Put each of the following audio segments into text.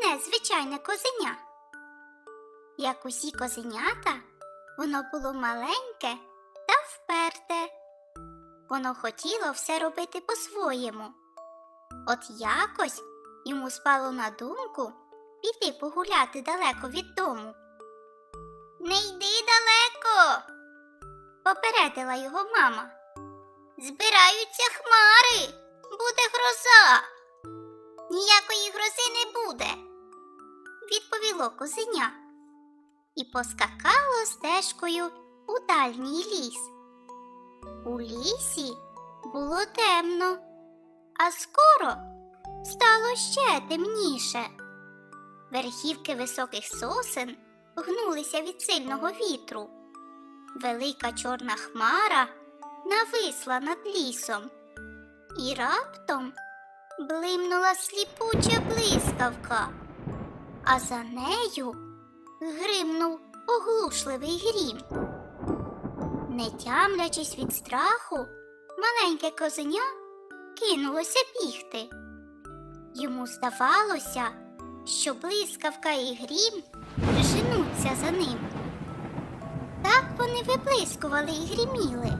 Одне звичайне козеня. Як усі козенята, воно було маленьке та вперте. Воно хотіло все робити по-своєму. От якось йому спало на думку піти погуляти далеко від дому. Не йди далеко, попередила його мама. Збираються хмари, буде гроза. Ніякої грози не буде, відповіло козеня і поскакало стежкою у дальній ліс. У лісі було темно, а скоро стало ще темніше. Верхівки високих сосен гнулися від сильного вітру. Велика чорна хмара нависла над лісом, і раптом блимнула сліпуча блискавка, а за нею гримнув оглушливий грім. Не тямлячись від страху, маленьке козеня кинулося бігти. Йому здавалося, що блискавка і грім женуться за ним. Так вони виблискували і гриміли.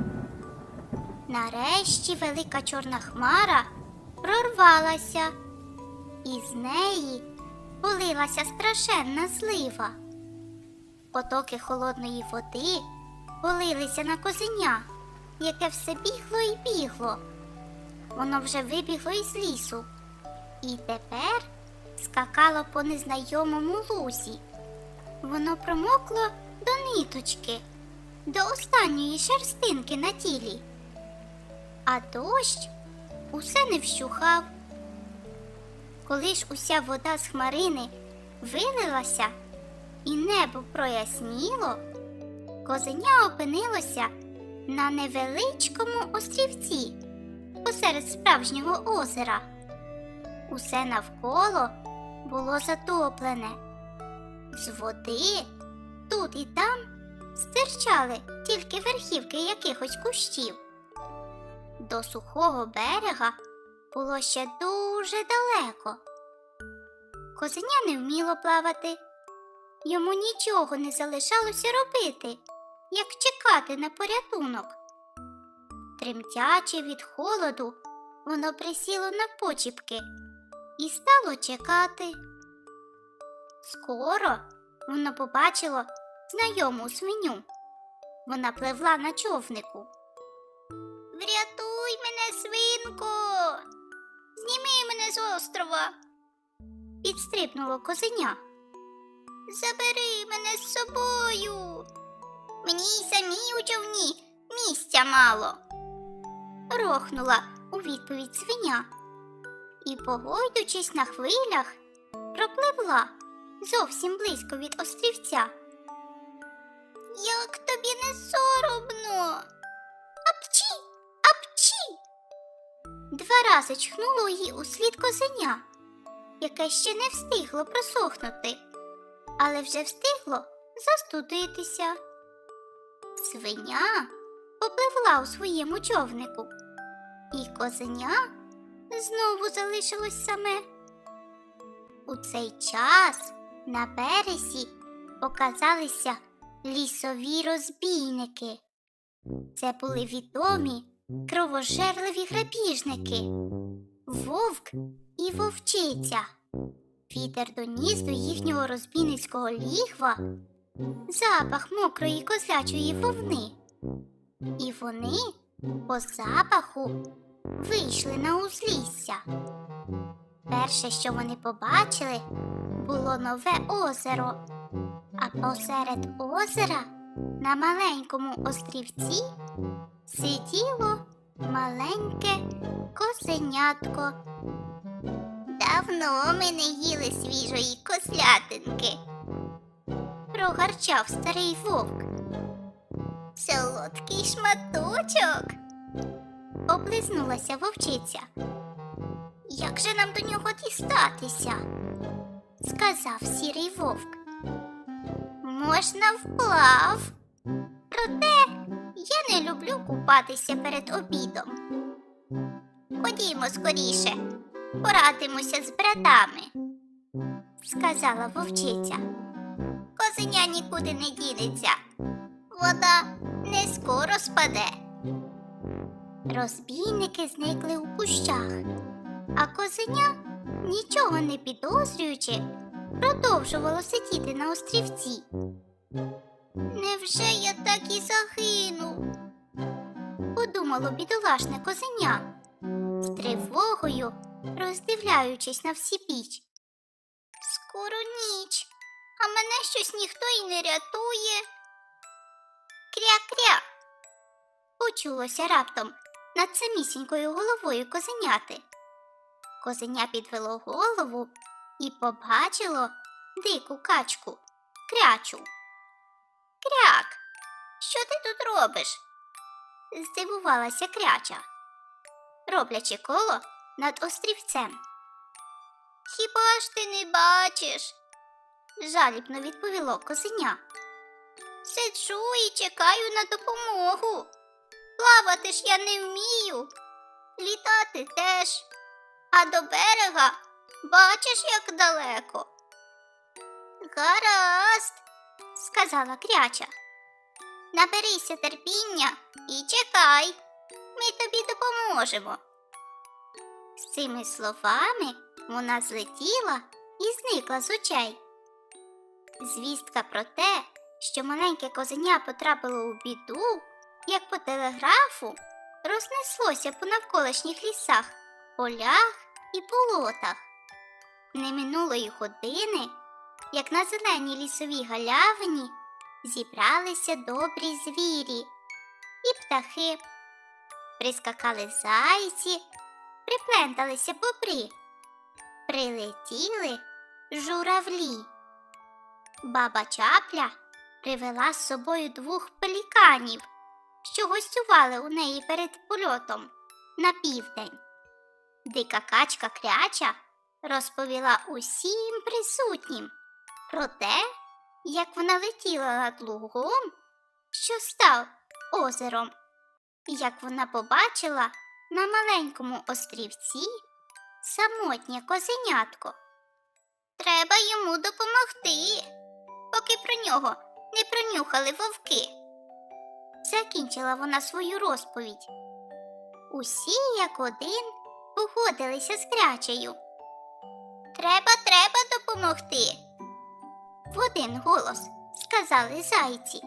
Нарешті велика чорна хмара прорвалася, і з неї полилася страшенна злива. Потоки холодної води полилися на козеня, яке все бігло і бігло. Воно вже вибігло із лісу і тепер скакало по незнайомому лузі. Воно промокло до ниточки, до останньої шерстинки на тілі. А дощ усе не вщухав. Коли ж уся вода з хмарини вилилася і небо проясніло, козеня опинилося на невеличкому острівці посеред справжнього озера. Усе навколо було затоплене. З води тут і там стирчали тільки верхівки якихось кущів. До сухого берега було ще дуже далеко. Козеня не вміло плавати. Йому нічого не залишалося робити, як чекати на порятунок. Тремтячи від холоду, воно присіло на почіпки і стало чекати. Скоро воно побачило знайому свиню. Вона пливла на човнику. Врятуй мене, свинко, зніми мене з острова. Підстрибнуло козеня. Забери мене з собою. Мені й самій у човні місця мало. Рохнула у відповідь свиня і, погойдучись на хвилях, пропливла зовсім близько від острівця. Як тобі не соромно? Апчі. Два рази чхнуло її у слід козеня, яке ще не встигло просохнути, але вже встигло застудитися. Свиня попливла у своєму човнику, і козеня знову залишилось саме. У цей час на березі показалися лісові розбійники. Це були відомі кровожерливі грабіжники, вовк і вовчиця. Вітер доніс до їхнього розбійницького лігва запах мокрої козлячої вовни. І вони по запаху вийшли на узлісся. Перше, що вони побачили, було нове озеро, а посеред озера на маленькому острівці сиділо маленьке козенятко. Давно Давно ми не їли свіжої кослятинки. Прогарчав старий вовк. Солодкий шматочок. Облизнулася вовчиця. Як же нам до нього дістатися? сказав сірий вовк. Можна вплав. Проте я не люблю купатися перед обідом. Ходімо скоріше, порадимося з братами, сказала вовчиця. Козеня нікуди не дінеться. Вода не скоро спаде. Розбійники зникли у кущах, а козеня, нічого не підозрюючи, продовжувало сидіти на острівці. Невже я так і загину? подумало бідолашне козеня, з тривогою роздивляючись на всі біч. Скоро ніч, а мене щось ніхто й не рятує. Кря-кря. Почулося раптом над самісінькою головою козеняти. Козеня підвело голову і побачило дику качку, крячу. Кряк, що ти тут робиш? здивувалася кряча, роблячи коло над острівцем. Хіба ж ти не бачиш? жалібно відповіло козеня. Сиджу і чекаю на допомогу. Плавати ж я не вмію, літати теж, а до берега бачиш, як далеко. Гаразд, сказала кряча. Наберися терпіння і чекай, ми тобі допоможемо. З цими словами вона злетіла і зникла з очей. Звістка про те, що маленьке козеня потрапило у біду, як по телеграфу, рознеслося по навколишніх лісах, полях і болотах. Не минулої години, як на зеленій лісовій галявині зібралися добрі звірі і птахи. Прискакали зайці, припленталися бобри, прилетіли журавлі. Баба чапля привела з собою двох пеліканів, що гостювали у неї перед польотом на південь. Дика качка кряча розповіла усім присутнім про те, як вона летіла над лугом, що став озером, як вона побачила на маленькому острівці самотнє козенятко. Треба йому допомогти, поки про нього не пронюхали вовки. Закінчила вона свою розповідь. Усі, як один, погодилися з крячею. Треба, треба допомогти. В один голос сказали зайці.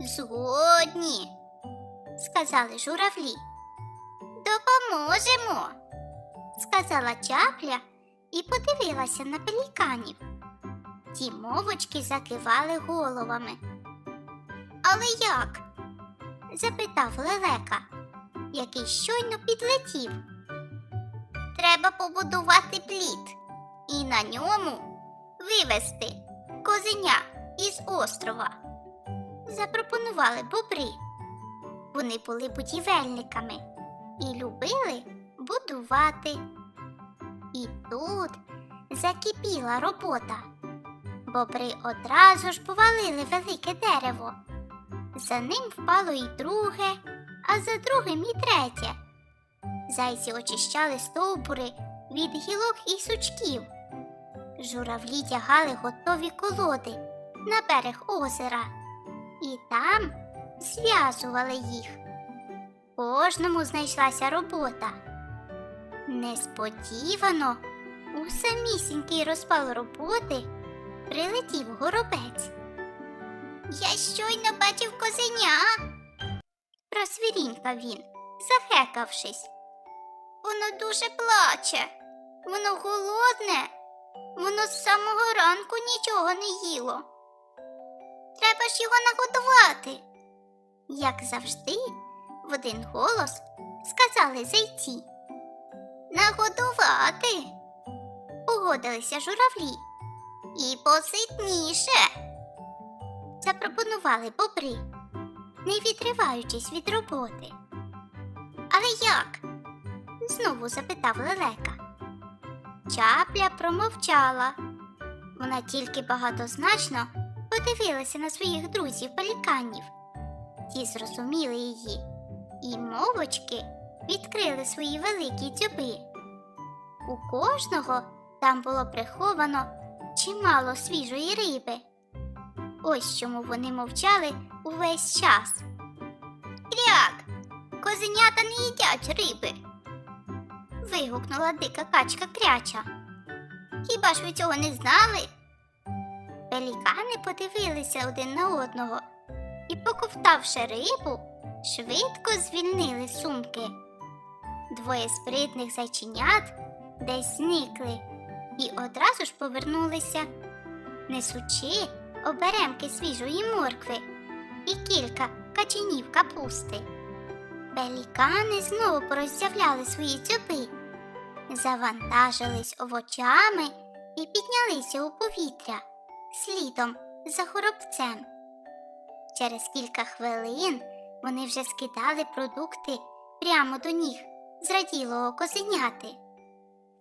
Згодні, сказали журавлі. Допоможемо, сказала чапля і подивилася на пеліканів. Ті мовочки закивали головами. Але як? запитав лелека, який щойно підлетів. Треба побудувати плід і на ньому вивезти козеня із острова. Запропонували бобри. Вони були будівельниками і любили будувати. І тут закипіла робота. Бобри одразу ж повалили велике дерево. За ним впало і друге, а за другим і третє. Зайці очищали стовбури від гілок і сучків. Журавлі тягали готові колоди на берег озера і там зв'язували їх. Кожному знайшлася робота. Несподівано у самісінький розпал роботи прилетів горобець. Я щойно бачив козеня, просвірінькав він, захекавшись. Воно дуже плаче, воно голодне, воно з самого ранку нічого не їло. Треба ж його нагодувати. Як завжди, в один голос сказали зайці. Нагодувати. погодилися журавлі. І поситніше. Запропонували бобри, не відриваючись від роботи. Але як? знову запитав лелека. Чапля промовчала. Вона тільки багатозначно подивилася на своїх друзів пеліканів. Ті зрозуміли її, і мовочки відкрили свої великі дзьоби. У кожного там було приховано чимало свіжої риби. Ось чому вони мовчали увесь час. Кряк! Козенята не їдять риби. Вигукнула дика качка кряча. Хіба ж ви цього не знали? Пелікани подивилися один на одного і, поковтавши рибу, швидко звільнили сумки. Двоє спритних зайченят десь зникли і одразу ж повернулися, несучи оберемки свіжої моркви і кілька каченів капусти. Пелікани знову пороззявляли свої дзьоби, завантажились овочами і піднялися у повітря слідом за хоробцем. Через кілька хвилин вони вже скидали продукти прямо до ніг зраділого козеняти.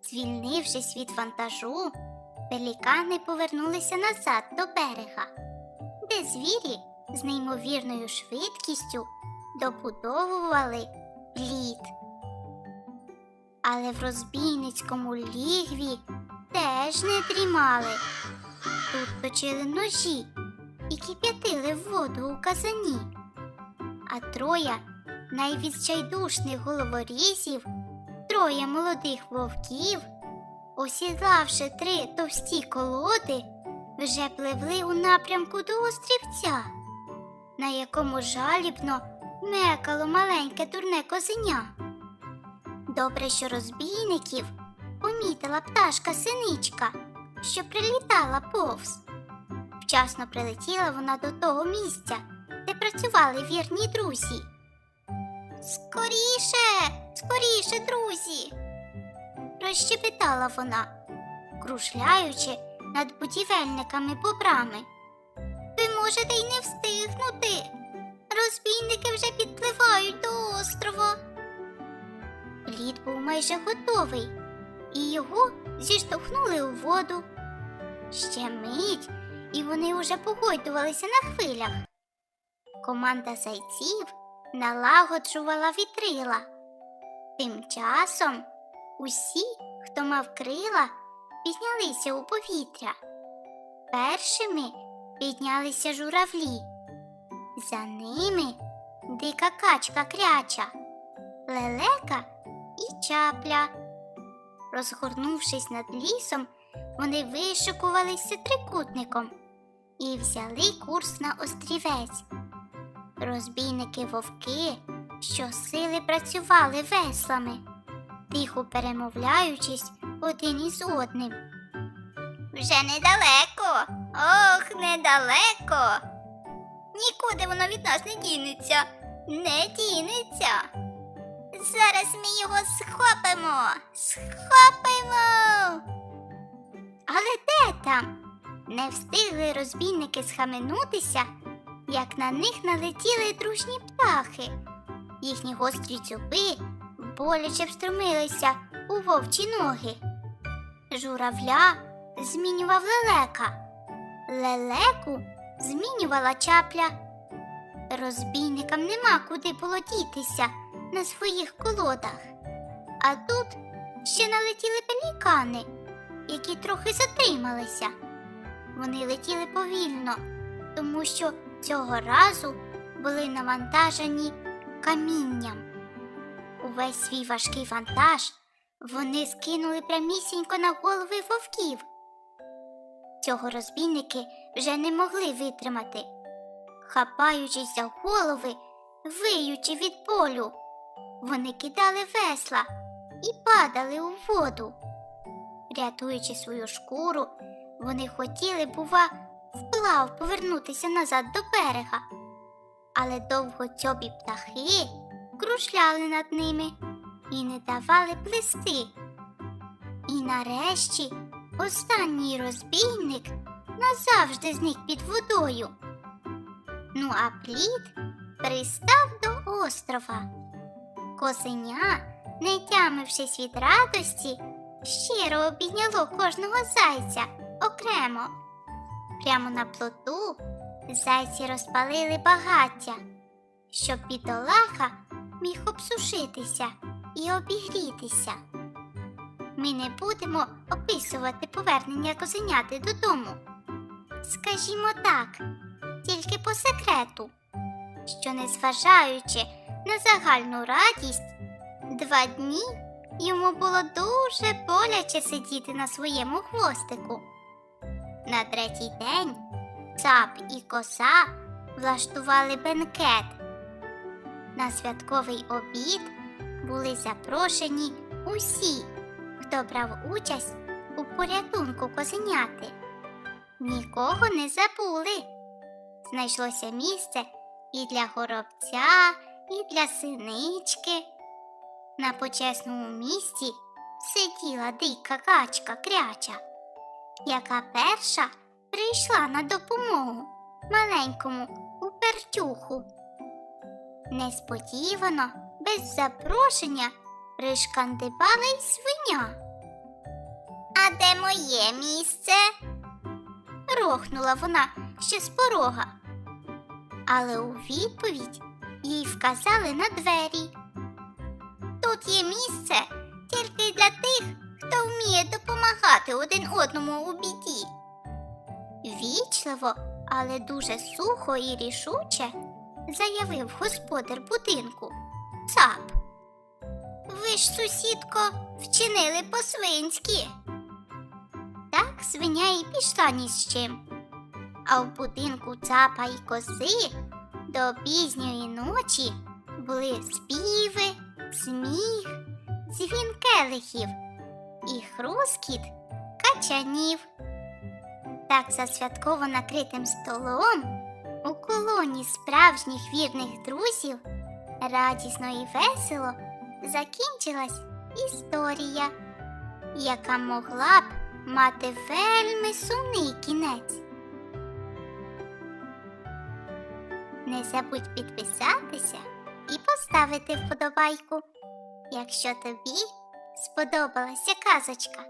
Звільнившись від вантажу, пелікани повернулися назад до берега, де звірі з неймовірною швидкістю добудовували лід. Але в розбійницькому лігві теж не дрімали. Тут точили ножі і кип'ятили воду у казані. А троє найвідчайдушних головорізів, троє молодих вовків, осідлавши три товсті колоди, вже пливли у напрямку до острівця, на якому жалібно мекало маленьке дурне козеня. Добре, що розбійників помітила пташка синичка, що прилітала повз. Вчасно прилетіла вона до того місця, де працювали вірні друзі. Скоріше, скоріше, друзі, розщепетала вона, кружляючи над будівельниками бобрами. Ви можете й не встигнути. Розбійники вже підпливають до острова. Лід був майже готовий, і його зіштовхнули у воду. Ще мить, і вони уже погойдувалися на хвилях. Команда зайців налагоджувала вітрила. Тим часом усі, хто мав крила, піднялися у повітря. Першими піднялися журавлі. За ними дика качка кряча, лелека і чапля. Розгорнувшись над лісом, вони вишикувалися трикутником і взяли курс на острівець. Розбійники вовки щосили працювали веслами, тихо перемовляючись один із одним. Вже недалеко, ох, недалеко. Нікуди воно від нас не дінеться, не дінеться. Зараз ми його схопимо, схопимо. Але де там? Не встигли розбійники схаменутися, як на них налетіли дружні птахи. Їхні гострі дзюби боляче встромилися у вовчі ноги. Журавля змінював лелека, лелеку змінювала чапля. Розбійникам нема куди було дітися на своїх колодах. А тут ще налетіли пелікани, які трохи затрималися. Вони летіли повільно, тому що цього разу були навантажені камінням. Увесь свій важкий вантаж вони скинули прямісінько на голови вовків. Цього розбійники вже не могли витримати, хапаючись за голови, виючи від болю. Вони кидали весла і падали у воду. Рятуючи свою шкуру, вони хотіли, бува, вплав повернутися назад до берега. Але довгоцьобі птахи кружляли над ними і не давали плисти. І нарешті останній розбійник назавжди зник під водою. Ну а плід пристав до острова. Козеня, не тямившись від радості, щиро обійняло кожного зайця окремо. Прямо на плоту зайці розпалили багаття, щоб бідолаха міг обсушитися і обігрітися. Ми не будемо описувати повернення козеняти додому. Скажімо так, тільки по секрету, що, незважаючи на загальну радість, два дні йому було дуже боляче сидіти на своєму хвостику. На третій день цап і коса влаштували бенкет. На святковий обід були запрошені усі, хто брав участь у порятунку козеняти. Нікого не забули. Знайшлося місце і для горобця, і для синички. На почесному місці сиділа дика качка кряча, яка перша прийшла на допомогу маленькому упертюху. Несподівано, без запрошення, пришкандибала й свиня. А де моє місце? Рохнула вона ще з порога. Але у відповідь їй вказали на двері. Тут є місце тільки для тих, хто вміє допомагати один одному у біді. Вічливо, але дуже сухо і рішуче заявив господар будинку. Цап. Ви ж, сусідко, вчинили по-свинськи. Так свиня і пішла ні з чим. А в будинку цапа і кози до пізньої ночі були співи, сміх, дзвін келихів і хрускіт качанів. Так за святково накритим столом у колоні справжніх вірних друзів радісно і весело закінчилась історія, яка могла б мати вельми сумний кінець. Не забудь підписатися і поставити вподобайку, якщо тобі сподобалася казочка.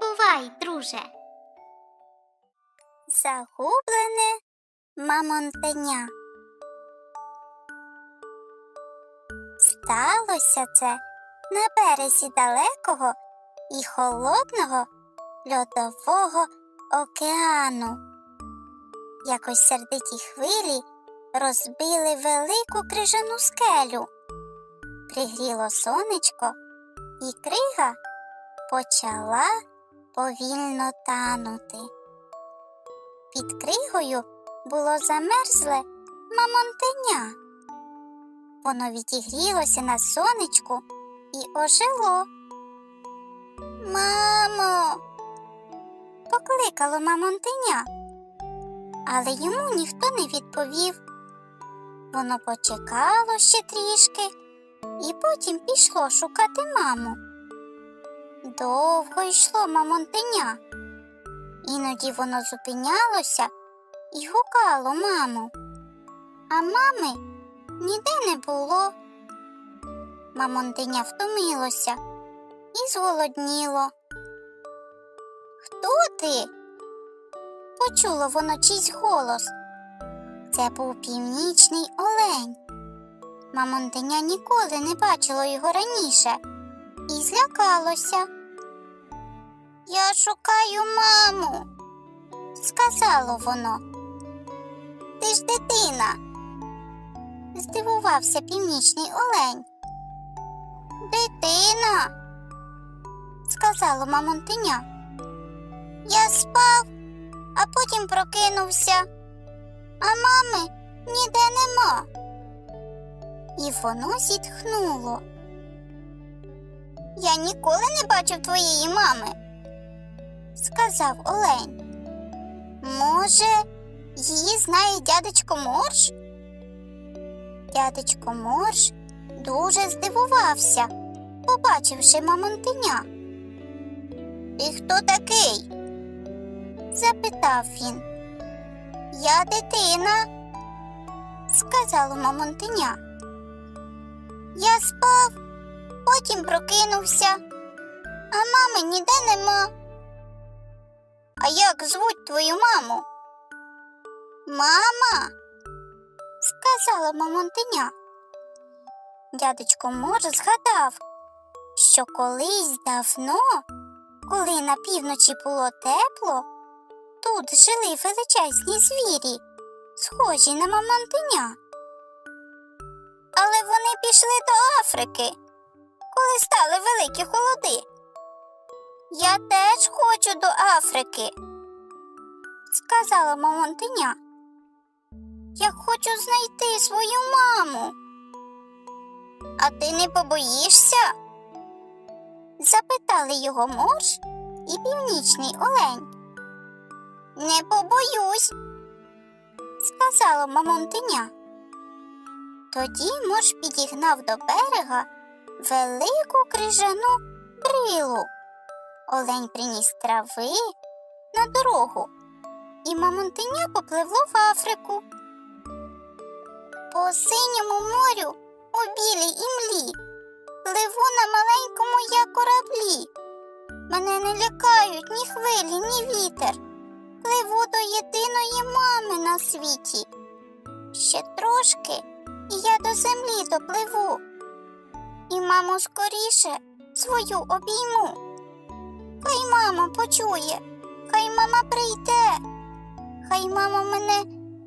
Бувай, друже! Загублене мамонтеня. Сталося це на березі далекого і холодного льодового океану. Якось сердиті хвилі розбили велику крижану скелю. Пригріло сонечко, і крига почала повільно танути. Під кригою було замерзле мамонтеня. Воно відігрілося на сонечку і ожило. Мамо, покликало мамонтеня, але йому ніхто не відповів. Воно почекало ще трішки і потім пішло шукати маму. Довго йшло мамонтеня. Іноді воно зупинялося і гукало маму. А мами ніде не було. Мамонтеня втомилося і зголодніло. Хто ти? Почуло воно чийсь голос. Це був північний олень. Мамонтеня ніколи не бачило його раніше і злякалося. Я шукаю маму, сказало воно. Ти ж дитина. Здивувався північний олень. Дитина, сказало мамонтеня. Я спав, а потім прокинувся, а мами ніде нема. І воно зітхнуло. Я ніколи не бачив твоєї мами, сказав Олень. Може, її знає дядечко Морж? Дядечко Морж дуже здивувався, побачивши мамонтеня. Ти хто такий? Запитав він. Я дитина, сказало мамонтеня. Я спав, потім прокинувся, а мами ніде нема. А як звуть твою маму? Мама, сказала мамонтеня. Дядечко може згадав, що колись давно, коли на півночі було тепло, тут жили величезні звірі, схожі на мамонтеня. Але вони пішли до Африки, коли стали великі холоди. Я теж хочу до Африки, сказала мамонтеня. Я хочу знайти свою маму. А ти не побоїшся? запитали його морж і північний олень. Не побоюсь, сказала мамонтеня. Тоді морж підігнав до берега велику крижану брилу. Олень приніс трави на дорогу, і мамонтеня попливло в Африку. По синьому морю у білій імлі пливу на маленькому я кораблі. Мене не лякають ні хвилі, ні вітер. Пливу до єдиної мами на світі. Ще трошки, і я до землі допливу. І маму скоріше свою обійму. Хай мама почує, хай мама прийде, хай мама мене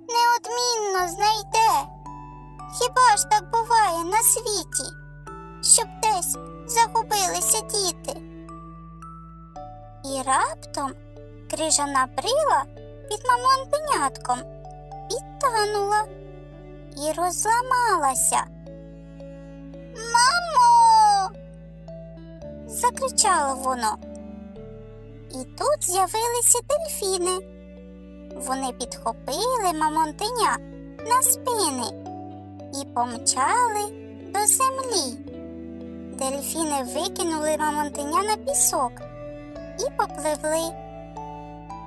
неодмінно знайде. Хіба ж так буває на світі, щоб десь загубилися діти? І раптом крижана брила під мамонтенятком підтанула і розламалася. Мамо. закричало воно. І тут з'явилися дельфіни. Вони підхопили мамонтеня на спини і помчали до землі. Дельфіни викинули мамонтеня на пісок і попливли.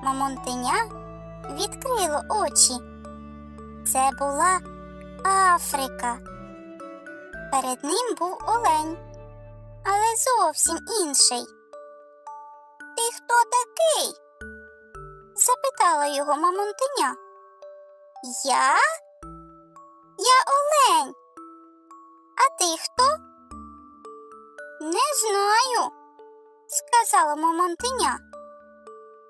Мамонтеня відкрило очі. Це була Африка. Перед ним був олень, але зовсім інший. Ти хто такий? запитала його мамонтеня. Я? Я олень. А ти хто? Не знаю, сказала мамонтеня.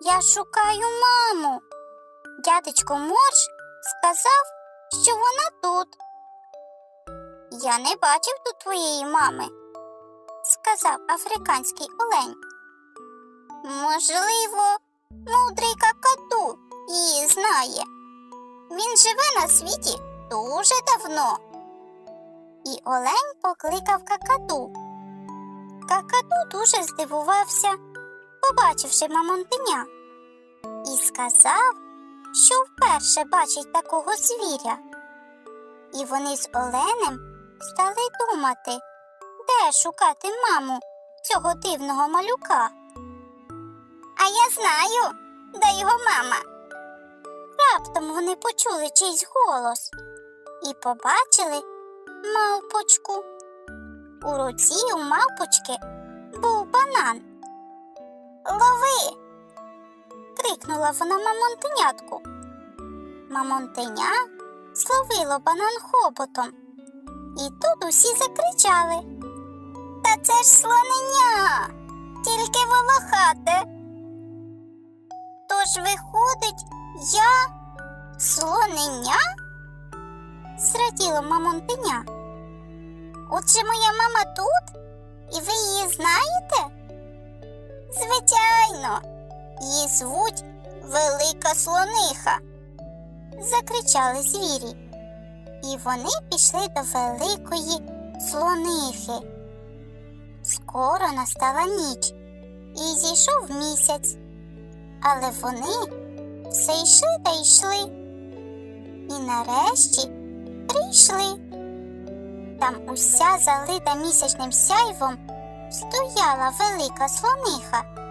Я шукаю маму. Дядечко Морж сказав, що вона тут. Я не бачив тут твоєї мами, сказав африканський олень. Можливо, мудрий какаду її знає. Він живе на світі дуже давно. І олень покликав какаду. Какаду дуже здивувався, побачивши мамонтеня, і сказав, що вперше бачить такого звіря. І вони з оленем стали думати, де шукати маму цього дивного малюка. А я знаю, де його мама. Раптом вони почули чийсь голос і побачили мавпочку. У руці у мавпочки був банан. Лови. Крикнула вона мамонтенятку. Мамонтеня зловило банан хоботом. І тут усі закричали. Та це ж слоненя, тільки волохате. Тож виходить, я слоненя? Зраділо мамонтеня. Отже, моя мама тут, і ви її знаєте? Звичайно, її звуть Велика Слониха. Закричали звірі. І вони пішли до великої слонихи. Скоро настала ніч, і зійшов місяць, але вони все йшли та йшли. І нарешті прийшли. Там уся залита місячним сяйвом стояла велика слониха.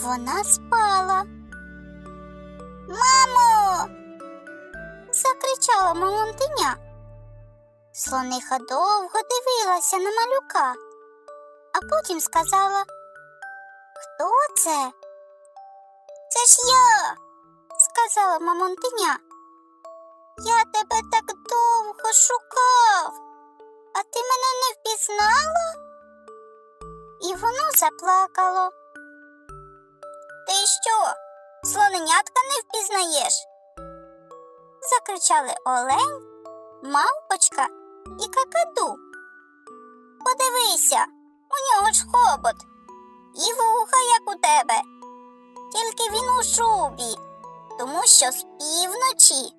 Вона спала. Мамо. закричала мамонтеня. Слониха довго дивилася на малюка, а потім сказала Хто це? Це ж я, сказала мамонтеня. Я тебе так довго шукав, а ти мене не впізнала? І воно заплакало. Ти що, слоненятка не впізнаєш? Закричали олень, мавпочка і какаду. Подивися, у нього ж хобот і вуха, як у тебе. Тільки він у шубі, тому що з півночі.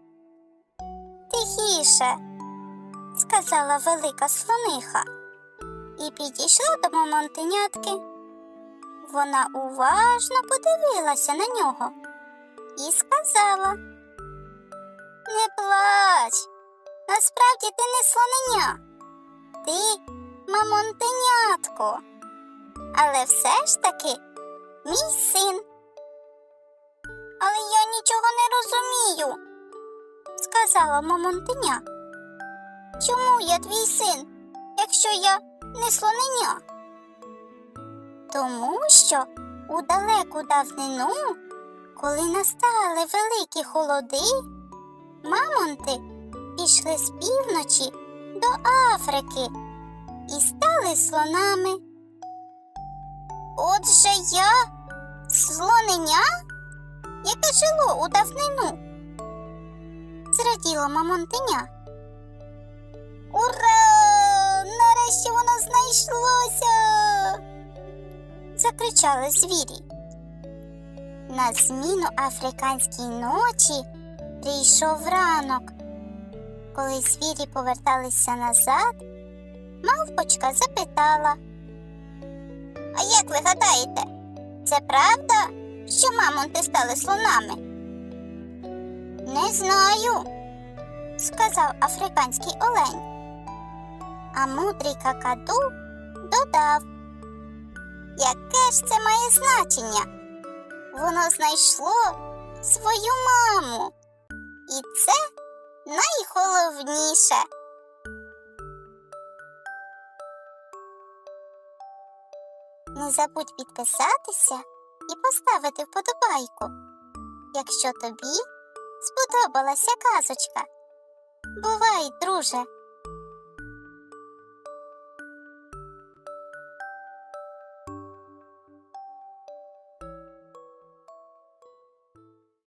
Тихіше, сказала велика слониха і підійшла до мамонтенятки. Вона уважно подивилася на нього і сказала Не плач, насправді ти не слоненя, ти мамонтенятко, але все ж таки мій син. Але я нічого не розумію, сказала мамонтеня. Чому я твій син, якщо я не слоненя? Тому що у далеку давнину, коли настали великі холоди, мамонти пішли з півночі до Африки і стали слонами. Отже я слоненя, яке жило у давнину. Зраділо мамонтеня. Ура! Нарешті воно знайшлося. Закричали звірі. На зміну африканській ночі прийшов ранок. Коли звірі поверталися назад, мавпочка запитала. А як ви гадаєте, це правда, що мамонти стали слонами? Не знаю, сказав африканський олень. А мудрий какаду додав. Яке ж це має значення? Воно знайшло свою маму. І це найголовніше. Не забудь підписатися і поставити вподобайку, якщо тобі сподобалася казочка. Бувай, друже!